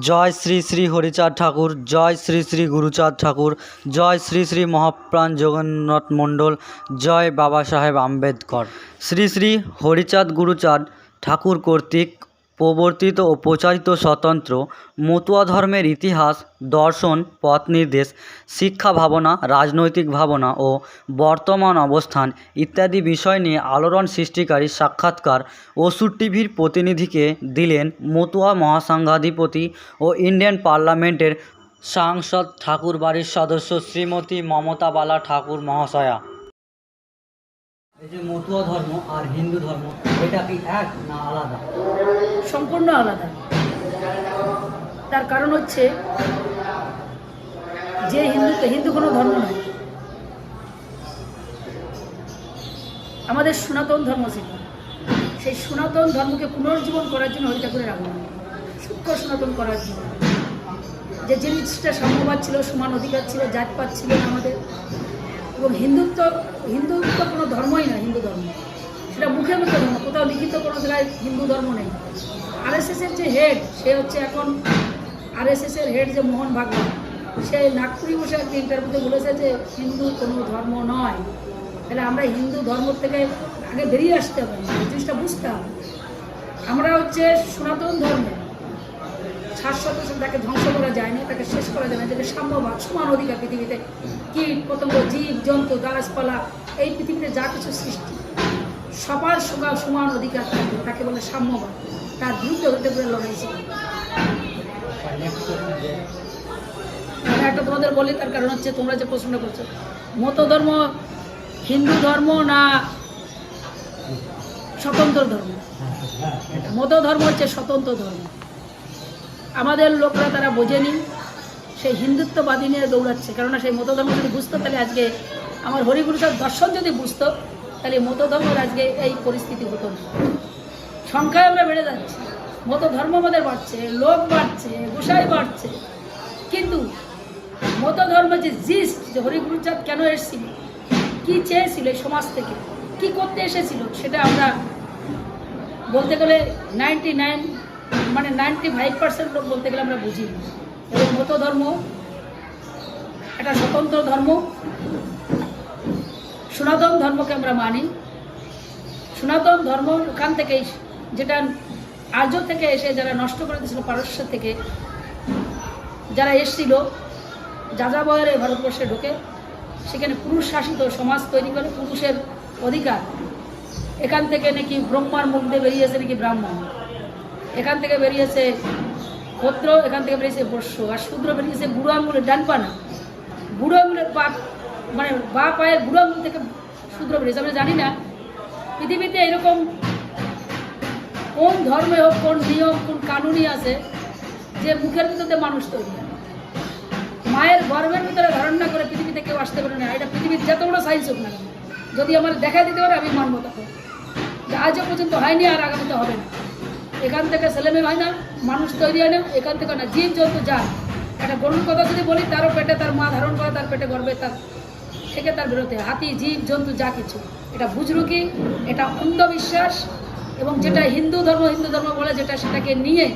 জয় শ্রী শ্রী হরিচাঁদ ঠাকুর, জয় শ্রী শ্রী গুরুচাঁদ ঠাকুর, জয় শ্রী শ্রী মহাপ্রাণ জগন্নাথ মণ্ডল, জয় বাবা সাহেব আম্বেদকর। শ্রী শ্রী হরিচাঁদ গুরুচাঁদ ঠাকুর কর্তৃক প্রবর্তিত ও প্রচারিত স্বতন্ত্র, মতুয়া ধর্মের ইতিহাস, দর্শন পথ নির্দেশ শিক্ষা ভাবনা, রাজনৈতিক ভাবনা ও বর্তমান অবস্থান ইত্যাদি বিষয় নিয়ে আলোড়ন সৃষ্টিকারী সাক্ষাৎকার ওষুধ টিভির প্রতিনিধিকে দিলেন মতুয়া মহাসংঘাধিপতি ও ইন্ডিয়ান পার্লামেন্টের সাংসদ ঠাকুরবাড়ির সদস্য শ্রীমতী মমতা বালা ঠাকুর মহাশয়া। সম্পূর্ণ আলাদা। তার কারণ হচ্ছে, যে হিন্দু হিন্দু কোনো ধর্ম নয়। আমাদের সনাতন ধর্ম ছিল। সেই সনাতন ধর্মকে পুনর্জীবন করার জন্য হরি ঠাকুরের আগমন সূক্ষ্ম সনাতন করার জন্য। যে জিনিসটা সাম্যবাদ ছিল, সমান অধিকার ছিল, জাতপাত ছিল আমাদের এবং হিন্দুত্ব হিন্দুত্ব কোনো ধর্মই না হিন্দু ধর্ম। সেটা মুখে মুখে ধর্ম, কোথাও লিখিত কোনো জায়গায় হিন্দু ধর্ম নেই। আরএসএসের যে হেড সে হচ্ছে এখন আরএসএসের হেড যে মোহন ভাগবত। সে নাগপুরি বসে একটি ইন্টারভিউতে বলেছে যে হিন্দু কোনো ধর্ম নয়। তাহলে আমরা হিন্দু ধর্ম থেকে আগে বেরিয়ে আসতে হবে জিনিসটা বুঝতে হবে। আমরা হচ্ছে সনাতন ধর্ম শাশ্বত তাকে ধ্বংস করা যায় না তাকে শেষ করা যায় না যেটা সাম্যবাদ সমান অধিকার পৃথিবীতে। কীট, পতঙ্গ, জীব, জন্তু, গাছপালা, এই পৃথিবীতে যা কিছু সৃষ্টি, সবার সবার সমান অধিকার থাকবে, তাকে বলে সাম্যবাদ তার বিরুদ্ধে হতে পারে লড়াই ছিল আমি একটা তোমাদের বলি, তার কারণ হচ্ছে তোমরা যে প্রশ্ন করছ মত ধর্ম হিন্দু ধর্ম না স্বতন্ত্র ধর্ম? মত ধর্ম হচ্ছে স্বতন্ত্র ধর্ম। আমাদের লোকরা তারা বোঝেনি, সেই হিন্দুত্ববাদী নিয়ে দৌড়াচ্ছে। কেননা সেই মতধর্ম যদি বুঝতো, তাহলে আজকে আমার হরিগুরুসার দর্শন যদি বুঝতো, তাহলে মতধর্মের আজকে এই পরিস্থিতি হতো না। সংখ্যায় আমরা বেড়ে যাচ্ছি মত ধর্ম আমাদের বাড়ছে, লোক বাড়ছে, গোসাই বাড়ছে। কিন্তু মত ধর্ম যে জিস্ট, যে হরিগুরুচাঁদ কেন এসেছিল, কি চেয়েছিল এই সমাজ থেকে, কি করতে এসেছিল, সেটা আমরা বলতে গেলে নাইনটি নাইন মানে নাইনটি ফাইভ পার্সেন্ট লোক বলতে গেলে আমরা বুঝি। এবং মত ধর্ম, একটা স্বতন্ত্র ধর্ম, সনাতন ধর্মকে আমরা মানি। সনাতন ধর্ম ওখান থেকেই যেটা আর্য থেকে এসে যারা নষ্ট করে দিয়েছিল, পারস্য থেকে, যারা এসছিল, যাযাবরে ভারতবর্ষে ঢোকে, সেখানে পুরুষ শাসিত সমাজ তৈরি করে পুরুষের অধিকার। এখান থেকে নাকি ব্রহ্মার মুখ দিয়ে বেরিয়েছে নাকি ব্রাহ্মণ এখান থেকে বেরিয়েছে ক্ষত্র এখান থেকে বেরিয়েছে বর্ষ, আর শূদ্র বেরিয়েছে বুড়ো আঙুলের ডান পানা বুড়ো আঙুলের পা মানে বা পায়ের বুড়ো আঙুল থেকে শূদ্র বেরিয়েছে। আমরা জানি না, পৃথিবীতে এরকম কোন ধর্মে হোক, কোন নিয়ম, কোন কানুনই আছে যে মুখের ভিতরে মানুষ তৈরি মায়ের গর্ভের ভিতরে ধারণা করে পৃথিবীতে কেউ আসতে পারে না। এটা পৃথিবীর যত বড় সাইন্স হোক না যদি আমার দেখা দিতে পারে, আমি মানব তখন। আজও পর্যন্ত হয়নি আর আগামীতে হবে না। এখান থেকে ছেলেমেয়ে হয় না, মানুষ তৈরি হয় না, এখান থেকে না জীব জন্তু যায়। একটা গরুর কথা যদি বলি, তারও পেটে তার মা ধারণ করে, তার পেটে গর্বে তার থেকে তার বেরোতে হাতি, জীব, জন্তু, যা কিছু। এটা বুজরুকি, এটা অন্ধবিশ্বাস, এবং যেটা হিন্দু ধর্ম হিন্দু ধর্ম বলে যেটা সেটাকে নিয়ে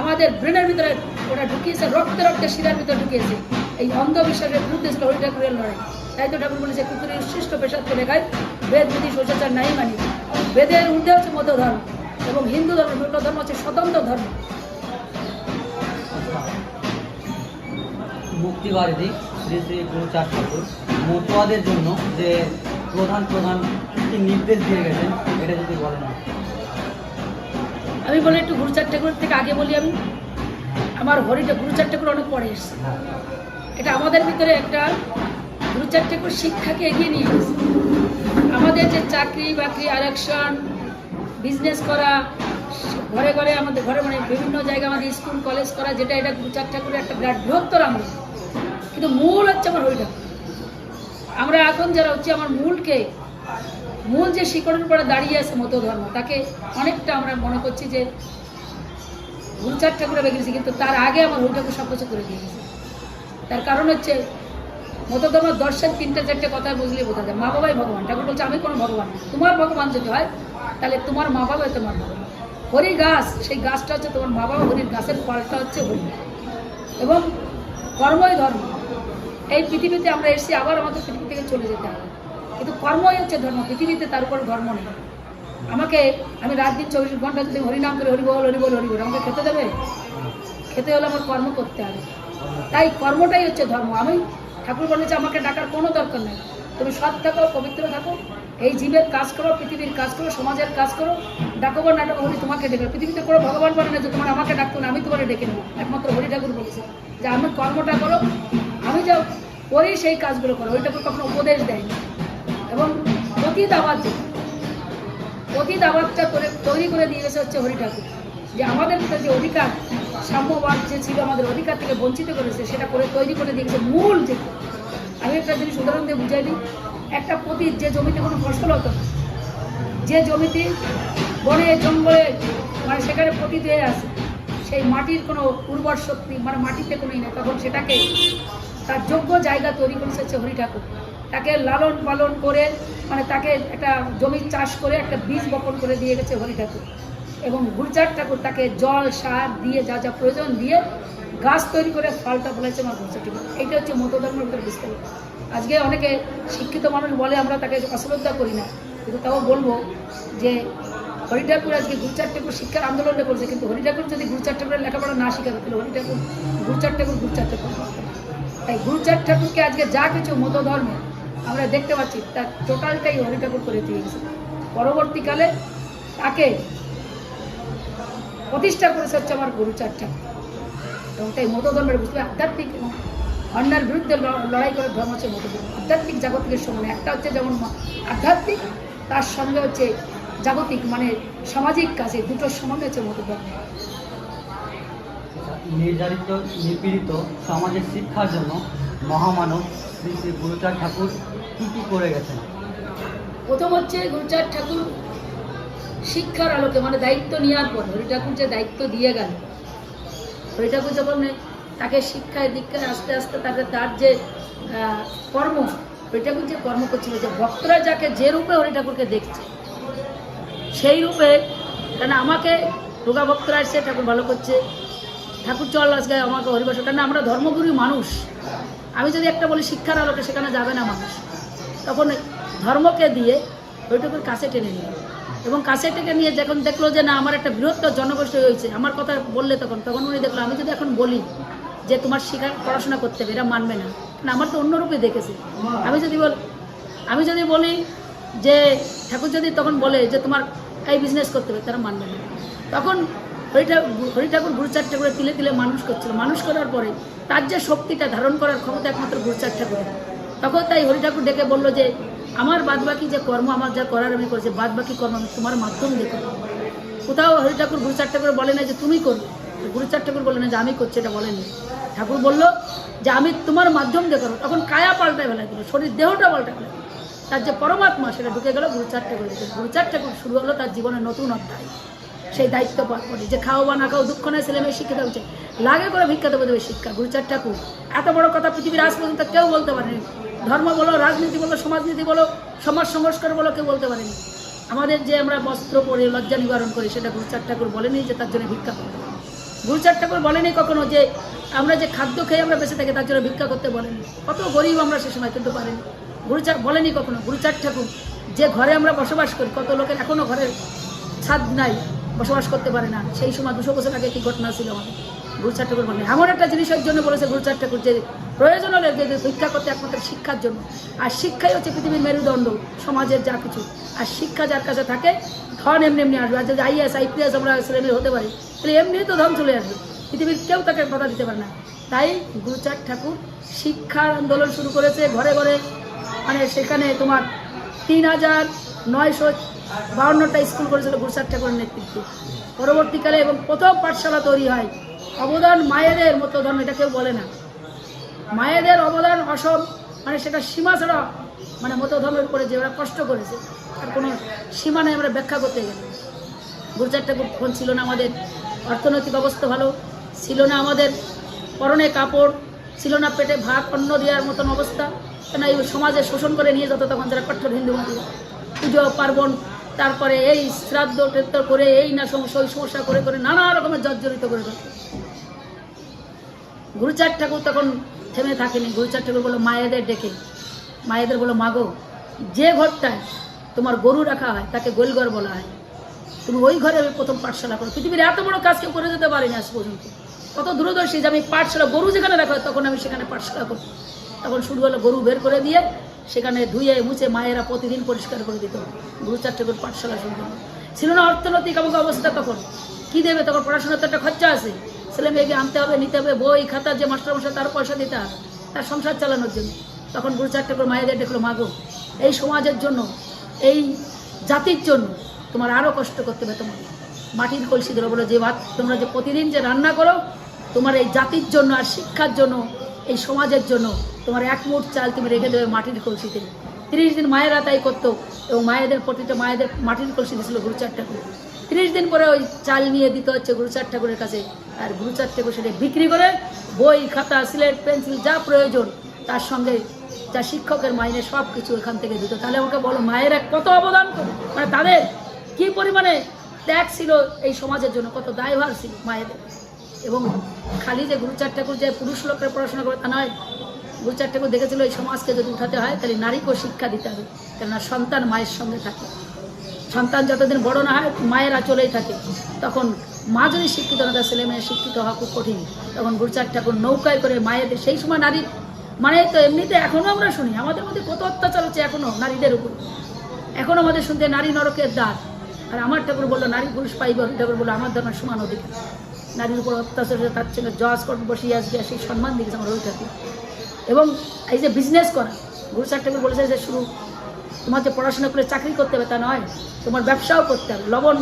আমাদের ব্রেনের ভিতরে ওটা ঢুকিয়েছে, রক্তে রক্তে শিরার ভিতরে ঢুকিয়েছে। এই অন্ধবিশ্বাসের বিরুদ্ধে ছিল ঠাকুরের লড়াই। তাই তো ঠাকুর বলেছে, কুকুরের উৎসৃষ্ট পেশাদ করে খায় বেদ বিধি শোষাচার নাই মানি। বেদের ঊর্ধ্বে হচ্ছে মধ্য ধর্ম এবং হিন্দু ধর্ম মূল ধর্ম হচ্ছে স্বতন্ত্র ধর্ম। মুক্তিবাদী শ্রী শ্রী গুরুচাঁদ ঠাকুর মতুয়াদের জন্য যে প্রধান প্রধান কি নির্দেশ দিয়ে গেছেন এটা যদি বলেন। আমি বলি একটু গুরুচার ঠাকুর থেকে আগে বলি আমি। আমার হরিটা গুরুচার ঠাকুর অনেক পরে এসছে। এটা আমাদের ভিতরে একটা গুরুচার ঠাকুর শিক্ষাকে এগিয়ে নিয়ে গেছে আমাদের যে চাকরি বাকরি আরেকশন বিজনেস করা, ঘরে ঘরে আমাদের ঘরে মানে বিভিন্ন জায়গায় আমাদের স্কুল কলেজ করা, যেটা এটা গুরুচার ঠাকুরের একটা বিরাট বৃহত্তর আমরা। কিন্তু মূল হচ্ছে আমার হরি ঠাকুর আমরা এখন যারা হচ্ছে, আমার মূলকে, মূল যে শিকড়ের উপরে দাঁড়িয়ে আছে মতো ধর্ম তাকে অনেকটা আমরা মনে করছি যে গুরুচার ঠাকুরে বেরিয়েছে কিন্তু তার আগে আমার হরি ঠাকুর সব কিছু করে দিয়ে গেছে। তার কারণ হচ্ছে মতো ধর্ম দর্শন তিনটে চারটে কথা বুঝলে বোঝা যায়। মা বাবাই ভগবান। ঠাকুর বলছে, আমি কোনো ভগবান তোমার ভগবান যদি হয় তাহলে তোমার মা বাবাই তোমার ভগবান হরি গাছ, সেই গাছটা হচ্ছে তোমার মা বাবা, হরির গাছের ফলটা হচ্ছে হরি। এবং কর্মই ধর্ম। এই পৃথিবীতে আমরা এসেছি, আবার আমাদের পৃথিবী থেকে চলে যেতে হবে। কিন্তু কর্মই হচ্ছে ধর্ম, পৃথিবীতে তার উপর ধর্ম নেই। আমাকে, আমি রাত দিন চব্বিশ ঘণ্টা যদি হরিনাম করে হরি বল হরি বল হরি বল আমাকে খেতে দেবে? খেতে হলে আমার কর্ম করতে হবে। তাই কর্মটাই হচ্ছে ধর্ম। আমি ঠাকুর বলেছে, আমাকে ডাকার কোনো দরকার নেই। তুমি সৎ থাকো, পবিত্র থাকো এই জীবের কাজ করো, পৃথিবীর কাজ করো, সমাজের কাজ করো ডাকবো না ডাকবো হরি তোমাকে ডেকে। পৃথিবীতে কোনো ভগবান বলে না যে তোমার আমাকে ডাকতো না, আমি তোমার ডেকে নেব। একমাত্র হরি ঠাকুর বলেছে। যে আমি কর্মটা করো, আমি যা করি সেই কাজগুলো করো। হরি ঠাকুর কখনো উপদেশ দেয়নি। এবং প্রতি দাবার দিন অতি দাবাতটা করে তৈরি করে দিয়ে গেছে হচ্ছে হরি ঠাকুর। যে আমাদের যে অধিকার, সাম্যবাদ যে ছিল আমাদের অধিকার থেকে বঞ্চিত করেছে, সেটা করে তৈরি করে দিয়ে গেছে মূল যে আমি একটা জিনিস উদাহরণ দিয়ে বুঝাই দিই। একটা পতির যে জমিতে কোনো ফসল হতো না, যে জমিতে বনে, জঙ্গলে মানে সেখানে পতিত হয়ে আছে, সেই মাটির কোনো উর্বর শক্তি মানে মাটিতে কোনোই নেই, তখন সেটাকে তার যোগ্য জায়গা তৈরি করেছে হচ্ছে হরি ঠাকুর। তাকে লালন পালন করে মানে তাকে একটা জমি চাষ করে, একটা বীজ বপন করে দিয়ে গেছে হরি ঠাকুর। এবং গুরজার ঠাকুর তাকে জল, সার দিয়ে যা যা প্রয়োজন দিয়ে গাছ তৈরি করে, ফলটা বলেছে আমার গুরজার ঠাকুর। এইটা হচ্ছে মতধর্মের ভিতরে বিস্তারিত। আজকে অনেকে শিক্ষিত মানুষ বলে আমরা তাকে অশ্রদ্ধা করি না। কিন্তু তাও বলব যে হরি ঠাকুর আজকে গুরুচার ঠাকুর শিক্ষার আন্দোলনটা করছে, কিন্তু হরি ঠাকুর যদি গুরুচার ঠাকুরের লেখাপড়া না শিখাবে, তাহলে হরি ঠাকুর গুরুচার ঠাকুর গুরুচার ঠাকুর তাই গুরুচার ঠাকুরকে আজকে যা কিছু মত ধর্মে আমরা দেখতে পাচ্ছি, তার টোটালটাই হরি ঠাকুর করে দিয়েছে। পরবর্তীকালে তাকে প্রতিষ্ঠা করেছে হচ্ছে আমার গুরুচার ঠাকুর এবং তাই মত ধর্মের বুঝতে আধ্যাত্মিক অন্যার বিরুদ্ধে লড়াই করে ধর্ম হচ্ছে মত আধ্যাত্মিক জাগতিকের সঙ্গে একটা হচ্ছে যেমন আধ্যাত্মিক তার সঙ্গে হচ্ছে জাগতিক মানে সামাজিক কাজে দুটোর সমানে হচ্ছে মত নির্ধারিত নির্যাতিত নিপীড়িত সমাজের শিক্ষার জন্য মহামানব শ্রী শ্রী গুরুচাঁদ ঠাকুর কী কী করে গেছেন? প্রথম হচ্ছে গুরুচাঁদ ঠাকুর শিক্ষার আলোকে মানে দায়িত্ব নেওয়ার পর হরি ঠাকুর যে দায়িত্ব দিয়ে গেল হরি ঠাকুর যখন তাকে শিক্ষায় দীক্ষায় আস্তে আস্তে তাকে তার যে কর্ম হরি ঠাকুর যে কর্ম করছিল, যে ভক্তরা যাকে যে রূপে হরি ঠাকুরকে দেখছে, সেই রূপে, কেন আমাকে রোগা ভক্তরা এসে ঠাকুর ভালো করছে, ঠাকুর চল আজকে আমাকে হরিবাস কেন আমরা ধর্মগুরু মানুষ, আমি যদি একটা বলি শিক্ষার আলোকে সেখানে যাবে না মানুষ, তখন ধর্মকে দিয়ে ওইটুকুর কাছে টেনে নিল। এবং কাছে টেনে নিয়ে যখন দেখল যে না, আমার একটা বৃহত্তর জনগোষ্ঠী হয়েছে, আমার কথা বললে তখন তখন উনি দেখল, আমি যদি এখন বলি যে তোমার শিক্ষা পড়াশোনা করতে হবে, এরা মানবে না। আমার তো অন্যরূপে দেখেছে। আমি যদি বল আমি যদি বলি যে ঠাকুর যদি তখন বলে যে তোমার এই বিজনেস করতে হবে, তারা মানবে না। তখন হরি হরি ঠাকুর গুরুচার ঠাকুরের তিলে তিলে মানুষ করছিল। মানুষ করার পরে তার যে শক্তিটা ধারণ করার ক্ষমতা একমাত্র গুরুচার ঠাকুরের। তখন তাই হরি ঠাকুর ডেকে বলল যে, আমার বাদবাকি যে কর্ম, আমার যা করার আমি করেছি, বাদবাকি কর্ম আমি তোমার মাধ্যম দেখো কোথাও হরি ঠাকুর গুরুচার ঠাকুর বলে না যে, তুমি করবে গুরুচার ঠাকুর বলে না যে আমি করছি এটা বলেনি ঠাকুর বলল, যে আমি তোমার মাধ্যম দিয়ে করব। তখন কায়া পাল্টায় ফেলা দিল শরীর দেহটা পাল্টা ফেলা। তার যে পরমাত্মা, সেটা ঢুকে গেল গুরুচার ঠাকুর গুরুচার ঠাকুর শুরু হলো তার জীবনের নতুন অধ্যায়। সেই দায়িত্ব পালন করি, যে খাও বা না খাও, দুঃখ নয় ছেলে মেয়ে শিক্ষিত হচ্ছে। লাগে করে ভিক্ষা দেবো দেবে শিক্ষা। গুরুচার ঠাকুর, এত বড় কথা পৃথিবীর আজ পর্যন্ত কেউ বলতে পারেনি। ধর্ম বলো, রাজনীতি বলো, সমাজনীতি বলো, সমাজ সংস্কার বলো, কেউ বলতে পারেনি। আমাদের যে আমরা বস্ত্র পরে, লজ্জা নিবারণ করি, সেটা গুরুচার ঠাকুর বলেনি যে তার জন্য ভিক্ষা করতে হবে। গুরুচার ঠাকুর বলেনি কখনো যে আমরা যে খাদ্য খেয়ে আমরা বেঁচে থাকি তার জন্য ভিক্ষা করতে বলেনি। কত গরিব আমরা সে সময় কিন্তু পারেনি। গুরুচার বলেনি কখনো? গুরুচার ঠাকুর, যে ঘরে আমরা বসবাস করি, কত লোকের এখনও ঘরের ছাদ নাই, বসবাস করতে পারে না। সেই সময় দুশো বছর আগে কি ঘটনা ছিল আমাদের? গুরুচার ঠাকুর বলেন। এমন একটা জিনিসের জন্য বলেছে গুরুচার ঠাকুর যে প্রয়োজন হলে যে ভিক্ষা করতে একমাত্র শিক্ষার জন্য। আর শিক্ষাই হচ্ছে পৃথিবীর মেরুদণ্ড, সমাজের যা কিছু। আর শিক্ষা যার কাছে থাকে, ধন এমনি এমনি আসবে। আর যদি আইএস আইপিএস আমরা ছেলেমেয়ে হতে পারি তাহলে এমনি তো ধন চলে আসবে। পৃথিবীর কেউ তাকে কথা দিতে পারে না। তাই গুরুচার ঠাকুর শিক্ষার আন্দোলন শুরু করেছে ঘরে ঘরে। মানে সেখানে তোমার তিন হাজার নয়শো বাউন্নটা স্কুল করেছিল গুরুচার ঠাকুরের নেতৃত্বে। পরবর্তীকালে এবং প্রথম পাঠশালা তৈরি হয়। অবদান মায়েদের মতো ধর্ম, এটা কেউ বলে না। মায়েদের অবদান অসম মানে সেটা সীমা ছাড়া মানে মতো ধর্মের উপরে যে ওরা কষ্ট করেছে আর কোনো সীমা নেই, আমরা ব্যাখ্যা করতে গেলে। গুরুচার ঠাকুর তখন ছিল না আমাদের। অর্থনৈতিক অবস্থা ভালো ছিল না আমাদের। পরনে কাপড় ছিল না পেটে ভাত, অন্ন দেওয়ার মতন অবস্থা। কেন এই সমাজে শোষণ করে নিয়ে যত তখন যারা কঠোর হিন্দু মন্দির। পুজো, পার্বণ, তারপরে এই শ্রাদ্ধ টেদ্ধ করে, এই না সমস্যা ওই সমস্যা করে করে নানা রকমের জর্জরিত করে ফেলতো গুরুচার ঠাকুর তখন থেমে থাকেনি। গুরুচার ঠাকুর বলল, মায়েদের ডেকে। মায়েদের বলো মাগো যে ঘরটায় তোমার গরু রাখা হয়, তাকে গোলঘর বলা হয়। তুমি ওই ঘরে আমি প্রথম পাঠশালা করো। পৃথিবীর এত বড় কাজ কেউ করে যেতে পারিনি আজ পর্যন্ত। কত দূরদর্শী যে আমি পাঠশালা গরু যেখানে রাখা হয়, তখন আমি সেখানে পাঠশালা করি তখন শুরু হলো গরু বের করে দিয়ে সেখানে ধুয়ে, মুছে মায়েরা প্রতিদিন পরিষ্কার করে দিত। গুরু চারটে করে পাঠশালা শুরু করল। ছিল না অর্থনৈতিক আমাকে অবস্থা তখন। কি দেবে? তখন পড়াশোনার তো একটা খরচা আছে। ছেলে মেয়েকে আনতে হবে, নিতে হবে, বই, খাতা, যে মাস্টার মশাই তার পয়সা দিতে হবে, তার সংসার চালানোর জন্য। তখন গুরু চারটে করে মায়েদের দেখল মাগো এই সমাজের জন্য, এই জাতির জন্য তোমার আরও কষ্ট করতে হবে তোমার মাটির কলসি ধরে, বলো যে ভাত তোমরা যে প্রতিদিন যে রান্না করো, তোমার এই জাতির জন্য আর শিক্ষার জন্য, এই সমাজের জন্য তোমার এক মুঠ চাল তুমি রেখে দেবে মাটির কলসিতে। তিরিশ দিন মায়েরা তাই করতো এবং মায়েদের প্রতিটা মায়েদের মাটির কলসি দিয়েছিল গুরুচার ঠাকুর। তিরিশ দিন পরে ওই চাল নিয়ে দিতে হচ্ছে গুরুচার ঠাকুরের কাছে। আর গুরুচার ঠাকুর সেটা বিক্রি করে বই, খাতা, স্লেট, পেন্সিল, যা প্রয়োজন, তার সঙ্গে যা শিক্ষকের মাইনে সব কিছু এখান থেকে দিত। তাহলে আমাকে বলো, মায়েরা কত অবদান করে মানে তাদের কি পরিমাণে ত্যাগ ছিল এই সমাজের জন্য, কত দায়ভার ছিল মায়েদের। এবং খালি যে গুরুচার ঠাকুর যে পুরুষ লোকের পড়াশোনা করে তা নয় গুরুচার ঠাকুর দেখেছিল এই সমাজকে যদি উঠাতে হয়, তাহলে নারীকেও শিক্ষা দিতে হবে, কেননা সন্তান মায়ের সঙ্গে থাকে। সন্তান যতদিন বড় না হয়, মায়েরা চলেই থাকে। তখন মা যদি শিক্ষিত না, তার ছেলে মেয়ে শিক্ষিত হওয়া খুব কঠিন। তখন গুরুচার ঠাকুর নৌকায় করে মায়েদের, সেই সময় নারী মানে তো এমনিতে এখনও আমরা শুনি, আমাদের মধ্যে কত অত্যাচার হচ্ছে এখনও নারীদের উপর। এখনও আমাদের শুনতে নারী নরকের দ্বার। আর আমার ঠাকুর বলল, নারী পুরুষ পাইব ঠাকুর বলল, আমার ধর্মের সমান অধিকার। নারীর উপর অত্যাচার তার সঙ্গে জজ কোর্ট বসিয়ে আসবে সেই সম্মান দিয়েছে আমার রবি ঠাকুর। এবং এই যে বিজনেস করা, গুরু গুরুচার ঠাকুর বলেছে যে শুরু, তোমার যে পড়াশোনা করে চাকরি করতে হবে, তা নয়, তোমার ব্যবসাও করতে হবে। লবণ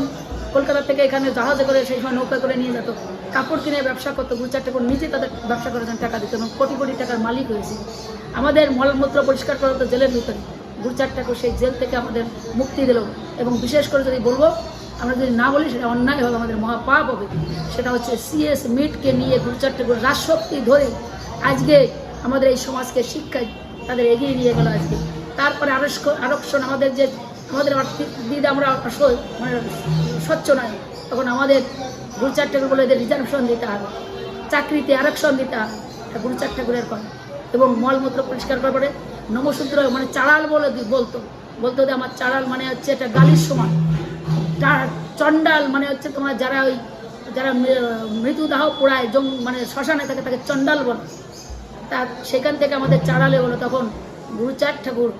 কলকাতা থেকে এখানে জাহাজে করে সেই সময় নৌকা করে নিয়ে যেত। কাপড় কিনে ব্যবসা করতো গুরুচার ঠাকুর নিজে তাদের ব্যবসা করার জন্য টাকা দিত এবং কোটি কোটি টাকার মালিক হয়েছে। আমাদের মলমূত্র পরিষ্কার করা হতো জেলের ভিতরে। গুরুচার ঠাকুর সেই জেল থেকে আমাদের মুক্তি দিল। এবং বিশেষ করে যদি বলব, আমরা যদি না বলি, সেটা অন্যায় হবে, আমাদের মহাপাপ হবে। সেটা হচ্ছে সিএস মিটকে নিয়ে গুরুচার ঠাকুর রাজশক্তি ধরে আজকে আমাদের এই সমাজকে শিক্ষায় তাদের এগিয়ে নিয়ে গেল আজকে। তারপরে আরক্ষ- আরক্ষণ আমাদের যে আমাদের দিয়ে আমরা মানে স্বচ্ছ নয়। তখন আমাদের গুরুচার ঠাকুর বলে এদের রিজার্ভেশন দিতে হবে, চাকরিতে আরক্ষণ দিতে হবে। এটা গুরুচার ঠাকুরের করে এবং মলমূত্র পরিষ্কার করার পরে নমসূত্র মানে চাড়াল বলে বলতো। বলতো যে আমার চাড়াল মানে হচ্ছে এটা গালির সমান। চণ্ডাল মানে হচ্ছে তোমার যারা ওই যারা মৃ- মৃত্যুদাহ পোড়ায় জম মানে শ্মশানে থাকে, তাকে চণ্ডাল বলে। তা সেখান থেকে আমাদের চাড়ালে হলো তখন গুরুচার ঠাকুর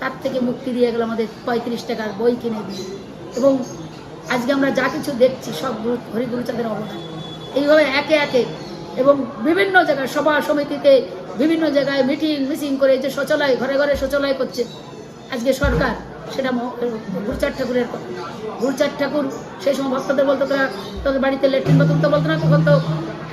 তার থেকে মুক্তি দিয়ে গেল আমাদের পঁয়ত্রিশ টাকার বই কিনে দিয়ে। এবং আজকে আমরা যা কিছু দেখছি সব গুরু হরি গুরুচাঁদের অবদান। এইভাবে একে একে এবং বিভিন্ন জায়গায় সভা সমিতিতে বিভিন্ন জায়গায় মিটিং মিটিং করে যে শৌচালয়, ঘরে ঘরে শৌচালয় করছে আজকে সরকার, সেটা গুরুচাঁদ ঠাকুরের কথা। ঠাকুর সেই সময় ভক্তদের বলতো, তোরা, তোদের বাড়িতে লেট্রিন বাথরুম তো বলতো না তখন তো,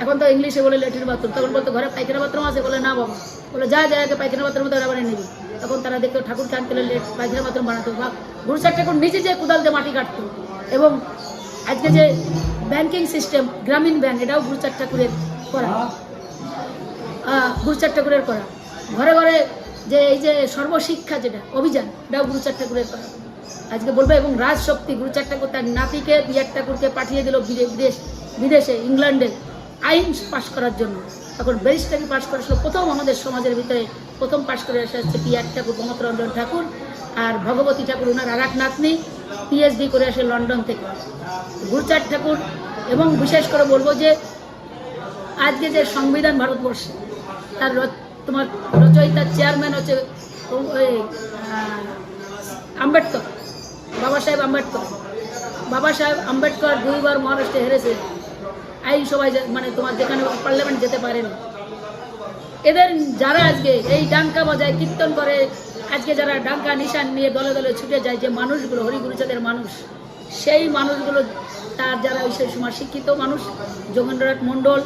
এখন তো ইংলিশে বলে লেট্রিন বাথরুম, তখন বলতো, ঘরে পায়খানা বাথরুম আছে? বলে, না বাবা। বলে, যা যা, আগে পায়খানা বাথরুম তোরা বানিয়ে নিবি। তখন তারা দেখতো ঠাকুর হলে লেট- পায়খানা বাথরুম বানাতো বা গুরুচাঁদ ঠাকুর নিজে যে কোদাল দিয়ে মাটি কাটতো এবং আজকে যে ব্যাংকিং সিস্টেম, গ্রামীণ ব্যাংক, এটাও গুরুচাঁদ ঠাকুরের করা। আহ, গুরুচাঁদ ঠাকুরের করা। ঘরে ঘরে যে এই যে সর্বশিক্ষা যেটা অভিযান এটাও গুরুচাঁদ ঠাকুরের করা। আজকে বলব এবং রাজশক্তি গুরুচাঁদ ঠাকুর তার নাতিকে বিয়ার ঠাকুরকে পাঠিয়ে দিল বিদেশ বিদেশে ইংল্যান্ডে আইন পাশ করার জন্য। তখন ব্যারিস্টারি পাশ করেছিল প্রথম আমাদের সমাজের ভিতরে প্রথম পাশ করে এসে হচ্ছে পিয়ার ঠাকুর প্রমথরঞ্জন ঠাকুর আর ভগবতী ঠাকুর ওনার আর এক নাতনি পিএইচডি করে আসে লন্ডন থেকে। গুরুচার ঠাকুর এবং বিশেষ করে বলব যে আজকে যে সংবিধান ভারতবর্ষে, তার তোমার রচয়িতার চেয়ারম্যান হচ্ছে আম্বেদকর, বাবা সাহেব আম্বেদকর। বাবা সাহেব আম্বেদকর দুইবার মহারাষ্ট্রে হেরেছে আইনসভায় মানে তোমার যেখানে পার্লামেন্ট যেতে পারেনি। এদের যারা আজকে এই ডাঙ্কা বজায় কীর্তন করে, আজকে যারা ডাঙ্কা নিশান নিয়ে দলে দলে ছুটে যায়, যে মানুষগুলো, হরিগুরুচাঁদের মানুষ, সেই মানুষগুলো, তার যারা ওই সেই সময় শিক্ষিত মানুষ, যোগেন্দ্রনাথ মণ্ডল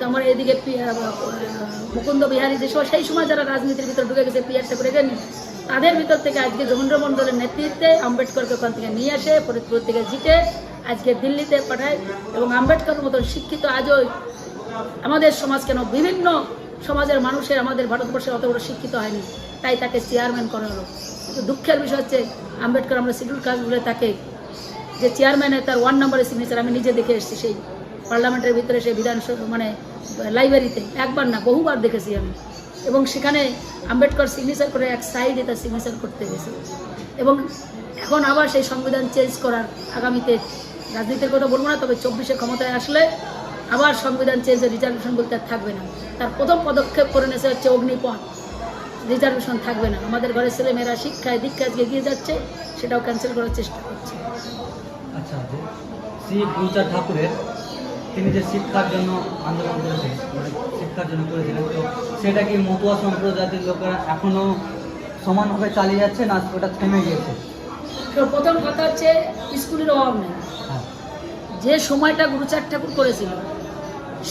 তোমার এদিকে মুকুন্দ বিহারী যে সেই সময় যারা রাজনীতির ভিতরে ঢুকে গেছে পিয়ার ঠাকুর এখানে তাদের ভিতর থেকে আজকে যোগেন্দ্র নেতৃত্বে আম্বেদকরকে ওখান থেকে নিয়ে আসে, ফরিদপুর থেকে জিতে আজকে দিল্লিতে পাঠায়। এবং আম্বেদকর মতন শিক্ষিত আজও আমাদের সমাজ কেন বিভিন্ন সমাজের মানুষের, আমাদের ভারতবর্ষে অত বড় শিক্ষিত হয়নি, তাই তাকে চেয়ারম্যান করা হলো। দুঃখের বিষয় হচ্ছে, আম্বেদকর আমরা শিডিউল কাস্ট বলে তাকে, যে চেয়ারম্যানের তার ওয়ান নম্বরের সিগনেচার আমি নিজে দেখে এসেছি সেই পার্লামেন্টের ভিতরে সেই বিধানসভা মানে লাইব্রেরিতে একবার না, বহুবার দেখেছি আমি। এবং সেখানে আম্বেদকর সিগনেচার করে এক সাইডে তার সিগনেচার করতে গেছে। এবং এখন আবার সেই সংবিধান চেঞ্জ করার আগামীতে রাজনীতির কথা বলব না, তবে চব্বিশে ক্ষমতায় আসলে আবার সংবিধান চেঞ্জের রিজার্ভেশন বলতে আর থাকবে না। তার প্রথম পদক্ষেপ করে নেছে হচ্ছে অগ্নিপথ। রিজার্ভেশন থাকবে না। আমাদের ঘরের ছেলেমেয়েরা শিক্ষায়, দীক্ষায় এগিয়ে যাচ্ছে, সেটাও ক্যান্সেল করার চেষ্টা করছে। আচ্ছা শ্রী ঠাকুরের তিনি যে শিক্ষার জন্য আন্দোলন করেছেন মানে শিক্ষার জন্য করেছিলেন তো সেটা কি মতুয়া সম্প্রদায়ের লোকেরা এখনও সমানভাবে চালিয়ে যাচ্ছে না ওটা থেমে গিয়েছে? তো প্রথম কথা হচ্ছে স্কুলের অভাব নেই। হ্যাঁ। যে সময়টা গুরুচাঁদ ঠাকুর করেছিল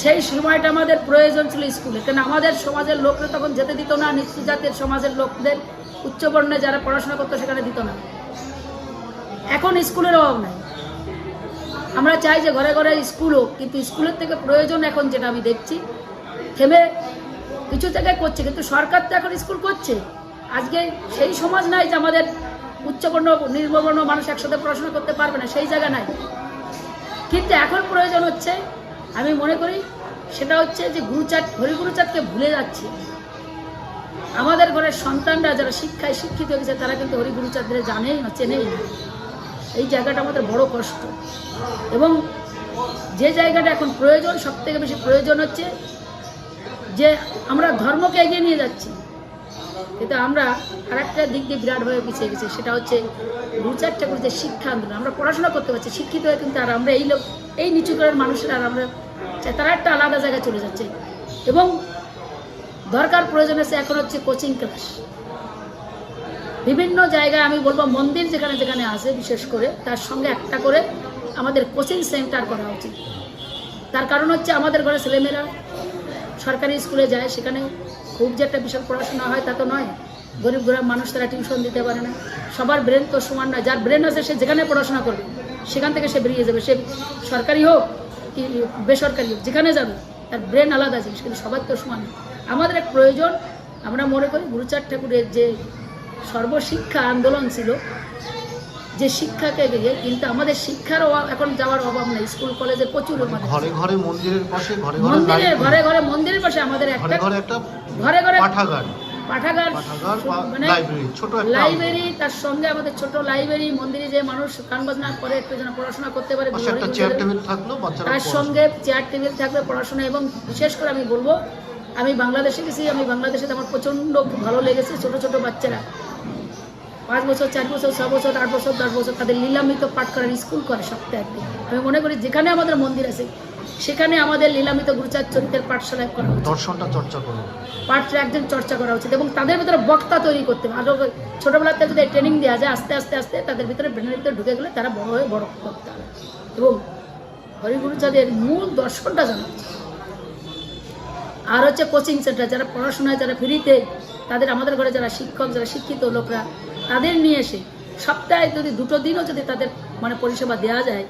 সেই সময়টা আমাদের প্রয়োজন ছিল স্কুলে। কেন আমাদের সমাজের লোকরা তখন যেতে দিত না নিচু জাতের সমাজের লোকদের উচ্চবর্ণে যারা পড়াশোনা করতো সেখানে দিত না। এখন স্কুলের অভাব নাই। আমরা চাই যে ঘরে ঘরে স্কুল হোক, কিন্তু স্কুলের থেকে প্রয়োজন এখন যেটা আমি দেখছি, থেমে কিছু জায়গায় করছে, কিন্তু সরকার তো এখন স্কুল করছে। আজকে সেই সমাজ নাই যে আমাদের উচ্চবর্ণ নির্মবর্ণ মানুষ একসাথে পড়াশোনা করতে পারবে না, সেই জায়গা নাই। কিন্তু এখন প্রয়োজন হচ্ছে, আমি মনে করি সেটা হচ্ছে যে গুরুচাঁদ, হরিগুরুচাঁদকে ভুলে যাচ্ছে। আমাদের ঘরের সন্তানরা যারা শিক্ষায় শিক্ষিত হয়েছে, তারা কিন্তু হরিগুরুচাঁদের জানেই না, চেনেই না। এই জায়গাটা আমাদের বড় কষ্ট। এবং যে জায়গাটা এখন প্রয়োজন সব থেকে বেশি প্রয়োজন হচ্ছে যে আমরা ধর্মকে এগিয়ে নিয়ে যাচ্ছি। কিন্তু আমরা আর একটা দিক দিয়ে বিরাটভাবে পিছিয়ে গেছি, সেটা হচ্ছে গুরুচার ঠাকুর যে শিক্ষা আন্দোলন। আমরা পড়াশোনা করতে পারছি, শিক্ষিত হয়ে কিন্তু আর আমরা এই লোক, এই নিচু করার মানুষের আর আমরা তারা একটা আলাদা জায়গায় চলে যাচ্ছে। এবং দরকার প্রয়োজন আছে এখন হচ্ছে কোচিং ক্লাস বিভিন্ন জায়গায় আমি বলব, মন্দির যেখানে যেখানে আছে, বিশেষ করে, তার সঙ্গে একটা করে আমাদের কোচিং সেন্টার করা উচিত। তার কারণ হচ্ছে আমাদের ঘরে ছেলেমেয়েরা সরকারি স্কুলে যায় সেখানে খুব যে একটা বিশাল পড়াশোনা হয় তা তো নয়। গরিব গরিব মানুষ তারা টিউশন দিতে পারে না। সবার ব্রেন তো সমান নয়। যার ব্রেন আছে, সে যেখানে পড়াশোনা করবে, সেখান থেকে সে বেরিয়ে যাবে। সে সরকারি হোক কি বেসরকারি হোক, যেখানে যাবে, তার ব্রেন আলাদা জিনিস, কিন্তু সবার তো সমান। আমাদের এক প্রয়োজন, আমরা মনে করি, গুরুচাঁদ ঠাকুরের যে সর্বশিক্ষা আন্দোলন ছিল যে শিক্ষাকে গিয়ে কিন্তু আমাদের শিক্ষার অভাব এখন যাওয়ার অভাব নেই। স্কুল কলেজে প্রচুর ঘরে ঘরে মন্দিরের পাশে ঘরে ঘরে ঘরে ঘরে মন্দিরের পাশে আমাদের একটা ঘরে একটা ঘরে ঘরে পাঠাগার। পাঠাগার মানে লাইব্রেরি ছোট লাইব্রেরি তার সঙ্গে আমাদের ছোট লাইব্রেরি মন্দিরে যে মানুষ গান বাজনা করে একটু যেন পড়াশোনা করতে পারে তার সঙ্গে চেয়ার টেবিল থাকবে পড়াশোনা এবং বিশেষ করে আমি বলব আমি বাংলাদেশে গেছি আমি বাংলাদেশে আমার প্রচণ্ড ভালো লেগেছে ছোট ছোট বাচ্চারা। পাঁচ বছর চার বছর ছ বছর আট বছর দশ বছর তাদের লীলামিত পাঠ করার স্কুল করে সপ্তাহে একদিন। আমি মনে করি যেখানে আমাদের মন্দির আছে সেখানে আমাদের লীলামিত গুরুচার চরিত্রের পাঠশালায় করা উচিত। দর্শনটা চর্চা করল পাঠটা একজন চর্চা করা উচিত এবং তাদের ভিতরে বক্তা তৈরি করতে হবে। আরও ছোটোবেলাতে যদি ট্রেনিং দেওয়া যায় আস্তে আস্তে আস্তে তাদের ভিতরে ব্রেনের ভিতরে ঢুকে গেলে তারা বড় হয়ে বড় বক্তা। হবে। এবং হরিগুরুচাঁদের মূল দর্শনটা জানা উচিত। আর হচ্ছে কোচিং সেন্টার যারা পড়াশোনায়, যারা ফ্রিতে, তাদের আমাদের ঘরে যারা শিক্ষক, যারা শিক্ষিত লোকরা, তাদের নিয়ে এসে সপ্তাহে যদি দুটো দিনও যদি তাদের মানে পরিষেবা দেওয়া যায়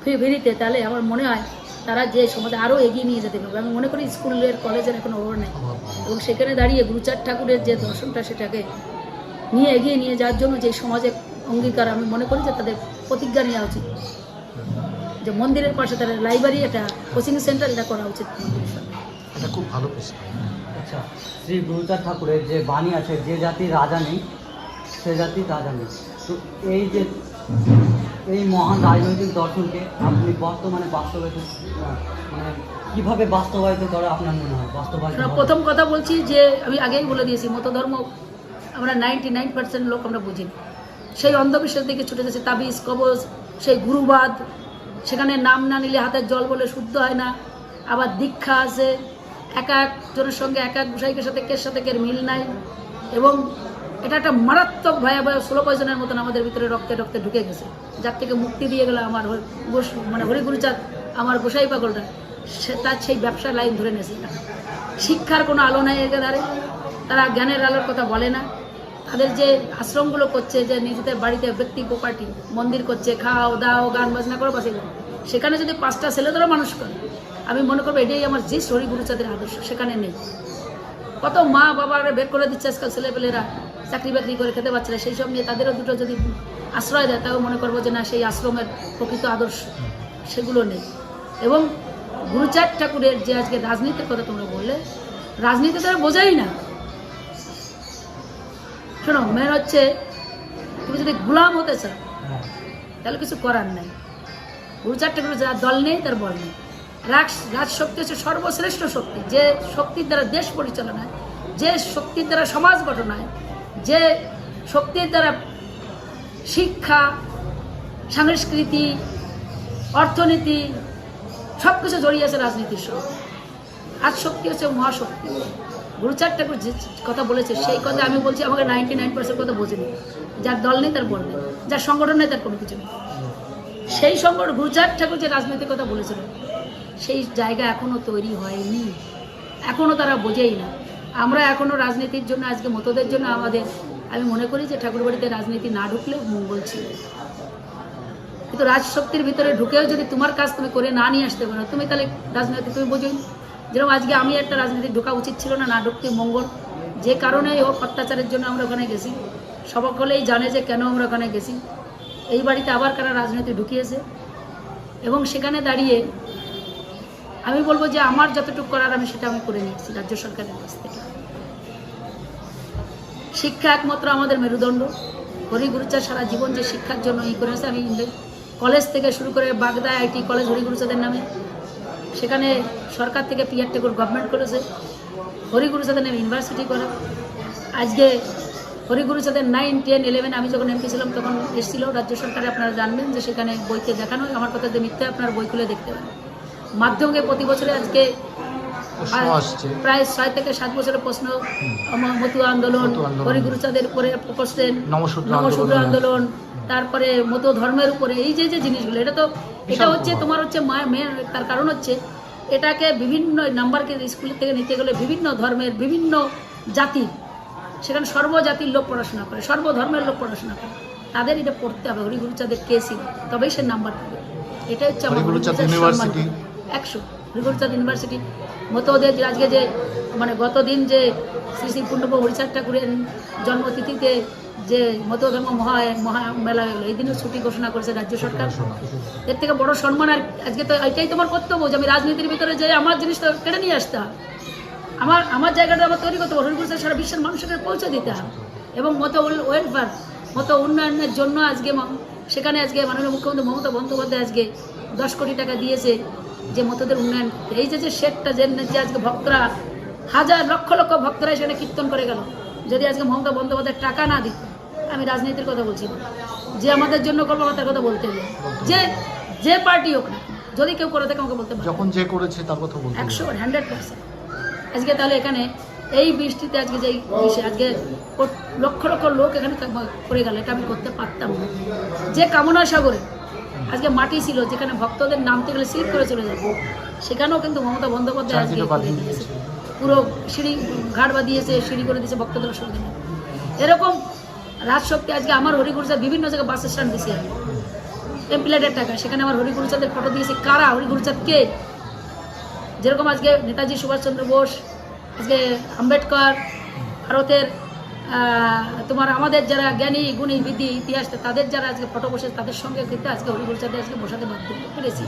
ফ্রি, ফ্রিতে, তাহলে আমার মনে হয় তারা যে সমাজে আরও এগিয়ে নিয়ে যেতে পারবে। আমি মনে করি স্কুলের কলেজের এখন অভাব নেই। এবং সেখানে দাঁড়িয়ে গুরুচার ঠাকুরের যে দর্শনটা, সেটাকে নিয়ে এগিয়ে নিয়ে যাওয়ার জন্য যে সমাজে অঙ্গীকার, আমি মনে করি যে তাদের প্রতিজ্ঞা নেওয়া উচিত। যে মন্দিরের পাশে তাদের লাইব্রেরি একটা কোচিং সেন্টার এটা করা উচিত। এটা খুব ভালো পেশা আচ্ছা শ্রী গুরুচাঁদ ঠাকুরের যে বাণী আছে যে জাতি রাজা নেই সে জাতি রাজা নেই। তো এই যে এই মহান রাজনৈতিক দর্শনকে আপনি বর্তমানে বাস্তবায়িত মানে কীভাবে বাস্তবায়িত করে আপনার মনে হয়? বাস্তবায়িত প্রথম কথা বলছি যে আমি আগেই বলে দিয়েছি মতধর্ম আমরা নাইনটি নাইন পার্সেন্ট লোক আমরা বুঝি সেই অন্ধবিশ্বাস দিকে ছুটে যাচ্ছে তাবিজ কবজ সেই গুরুবাদ সেখানে নাম না নিলে হাতের জল বলে শুদ্ধ হয় না আবার দীক্ষা আছে এক একজনের সঙ্গে এক এক গোসাইকের সাথে কের সাথে কের মিল নাই। এবং এটা একটা মারাত্মক ভয়াবহ স্লো পয়জনের মতন আমাদের ভিতরে রক্তে রক্তে ঢুকে গেছে। যার থেকে মুক্তি দিয়ে গেল আমার মানে হরিগুরুচাঁদ, আমার গোসাই পাগলটা। সে তার সেই ব্যবসার লাইন ধরে নিয়েছে। শিক্ষার কোনো আলো নাই এদের ধারে তারা জ্ঞানের আলোর কথা বলে না। তাদের যে আশ্রমগুলো করছে, যে নিজেদের বাড়িতে ব্যক্তি প্রপার্টি মন্দির করছে খাও দাও গান বাজনা করো করো। সেখানে যদি পাঁচটা ছেলেদেরও মানুষ করে আমি মনে করব এটাই আমার যে হরি গুরুচাঁদের আদর্শ সেখানে নেই। কত মা বাবারা বের করে দিচ্ছে আজকাল ছেলেপেলেরা চাকরি বাকরি করে খেতে পারছে না সেই সব নিয়ে তাদেরও দুটো যদি আশ্রয় দেয় তাও মনে করব যে না সেই আশ্রমের প্রকৃত আদর্শ সেগুলো নেই। এবং গুরুচাঁদ ঠাকুরের যে আজকে রাজনীতির কথা তোমরা বললে রাজনীতি তারা বোঝাই না। শোনো মেন হচ্ছে তুমি যদি গুলাম হতে চাও তাহলে কিছু করার নাই। গুরুচার ঠাকুরের যার দল নেই তার বল নেই। রাজ, রাজশক্তি হচ্ছে সর্বশ্রেষ্ঠ শক্তি। যে শক্তির দ্বারা দেশ পরিচালনা হয়, যে শক্তির দ্বারা সমাজ গঠন হয়, যে শক্তির দ্বারা শিক্ষা, সংস্কৃতি, অর্থনীতি সব কিছু জড়িয়ে আছে রাজনীতির সঙ্গে। আজ শক্তি হচ্ছে মহাশক্তি। গুরুচার ঠাকুর যে কথা বলেছে, সেই কথা আমি বলছি, আমাকে নাইনটি নাইন পার্সেন্ট কথা বোঝেনি। যার দল নেই, তার বল নেই। যার সংগঠন নেই, তার কোনো কিছু নেই। সেই সংগঠন গুরুচার ঠাকুর যে রাজনৈতিক কথা বলেছিল সেই জায়গা এখনও তৈরি হয়নি। এখনও তারা বোঝেই না। আমরা এখনও রাজনীতির জন্য, আজকে মতদের জন্য আমাদের, আমি মনে করি যে ঠাকুরবাড়িতে রাজনীতি না ঢুকলে মঙ্গল ছিল। কিন্তু রাজশক্তির ভিতরে ঢুকেও যদি তোমার কাজ তুমি করে না নিয়ে আসতে পারো, তুমি তাহলে রাজনীতি তুমি বোঝোই যেরকম আজকে আমি একটা রাজনীতি ঢোকা উচিত ছিল না না ঢুকতে মঙ্গল। যে কারণে হোক অত্যাচারের জন্য আমরা ওখানে গেছি। সকলেই জানে যে কেন আমরা ওখানে গেছি। এই বাড়িতে আবার কারা রাজনীতি ঢুকিয়েছে? এবং সেখানে দাঁড়িয়ে আমি বলব যে আমার যতটুকু করার আমি সেটা আমি করে নিয়েছি রাজ্য সরকারের কাছ থেকে। শিক্ষা একমাত্র আমাদের মেরুদণ্ড। হরিগুরুচা সারা জীবন যে শিক্ষার জন্য ই করেছে আমি কলেজ থেকে শুরু করে বাগদা আইটি কলেজ হরিগুরুচাদের নামে। সেখানে সরকার থেকে পিয়ার টেকুর গভর্নমেন্ট করেছে হরিগুরুচাদের নামে ইউনিভার্সিটি করে। আজকে হরিগুরুচাঁদের নাইন টেন ইলেভেন আমি যখন এমপি ছিলাম তখন এসেছিল। রাজ্য সরকারে আপনারা জানবেন যে সেখানে বইতে দেখানো। আমার কথা যে মিথ্যা আপনার বই খুলে দেখতে পারেন। মাধ্যমিকে প্রতি বছরে আজকে প্রায় ছয় থেকে সাত বছরের প্রশ্ন। মতুয়া আন্দোলন। হরিগুরুচাঁদের উপরে নমশূদ্র নমশূদ্র আন্দোলন। তারপরে মতো ধর্মের উপরে এই যে যে জিনিসগুলো এটা তো এটা হচ্ছে তোমার হচ্ছে তার কারণ হচ্ছে এটাকে বিভিন্ন নাম্বারকে স্কুল থেকে নিতে গেলে বিভিন্ন ধর্মের বিভিন্ন জাতির সেখানে সর্বজাতির লোক পড়াশোনা করে সর্বধর্মের লোক পড়াশোনা করে তাদের এটা পড়তে হবে। হরিগুরুচাঁদের কে ছিল? তবেই সে নাম্বার পাবে। এটা হচ্ছে আমার একশো। হরিগুরুচাঁদ ইউনিভার্সিটি। মতো ওদের আজকে যে মানে গতদিন যে শ্রী শ্রী পূর্ণব হরিচাঁদ ঠাকুরের জন্মতিথিতে যে মতো ধর্ম মহা মেলা হলো এই দিনও ছুটি ঘোষণা করেছে রাজ্য সরকার। এর থেকে বড় সম্মান আর আজকে তো এটাই তোমার কর্তব্য যে আমি রাজনীতির ভিতরে যে আমার জিনিসটা কেড়ে নিয়ে আসতে আমার আমার জায়গাটা আমার তৈরি করতে হবে। হরিগুরুচাঁদ সারা বিশ্বের মানুষের কাছে পৌঁছে দিতে হবে। এবং মতো ওয়েলফেয়ার মতো উন্নয়নের জন্য আজকে সেখানে আজকে মাননীয় মুখ্যমন্ত্রী মমতা বন্দ্যোপাধ্যায় আজকে দশ কোটি টাকা দিয়েছে। যে মতদের উন্নয়ন এই যে যে শেডটা যে আজকে ভক্তরা হাজার লক্ষ লক্ষ ভক্তরা সেখানে কীর্তন করে গেল। যদি আজকে মমতা বন্দ্যোপাধ্যায় টাকা না দিত আমি রাজনীতির কথা বলছি না। যে আমাদের জন্য করব আমার তার কথা বলতে হবে। যে যে পার্টি হোক না যদি কেউ করে থাকে আমাকে বলতে যখন যে করেছে তার কথা বলতে একশো হান্ড্রেড পার্সেন্ট আজকে তাহলে এখানে এই বৃষ্টিতে আজকে যে আজকে লক্ষ লক্ষ লোক এখানে করে গেল। এটা আমি করতে পারতাম না। যে কামনা সাগরে আজকে মাটি ছিল যেখানে ভক্তদের নামতে গেলে স্লিপ করে চলে যাবে। সেখানেও কিন্তু মমতা বন্দ্যোপাধ্যায় আজকে দিয়েছে। পুরো সিঁড়ি ঘাট বাঁধিয়েছে সিঁড়ি করে দিয়েছে ভক্তদের অসুবিধা নেই। এরকম রাজশক্তি আজকে আমার হরিগুরুচাঁদ বিভিন্ন জায়গায় বাস স্ট্যান্ড দিয়েছি আমি টাকা সেখানে আমার হরিগুরুচাঁদের ফটো দিয়েছি। কারা? হরিগুরুচাঁদ কে? যেরকম আজকে নেতাজি সুভাষচন্দ্র বোস আজকে আম্বেদকর ভারতের তোমার আমাদের যারা জ্ঞানী, গুণী, বিধি, ইতিহাস, তাদের যারা আজকে ফটো বসে তাদের সঙ্গে কিন্তু আজকে হরিগুরুচাঁদে আজকে বসাতে বাধ্য পেরেছি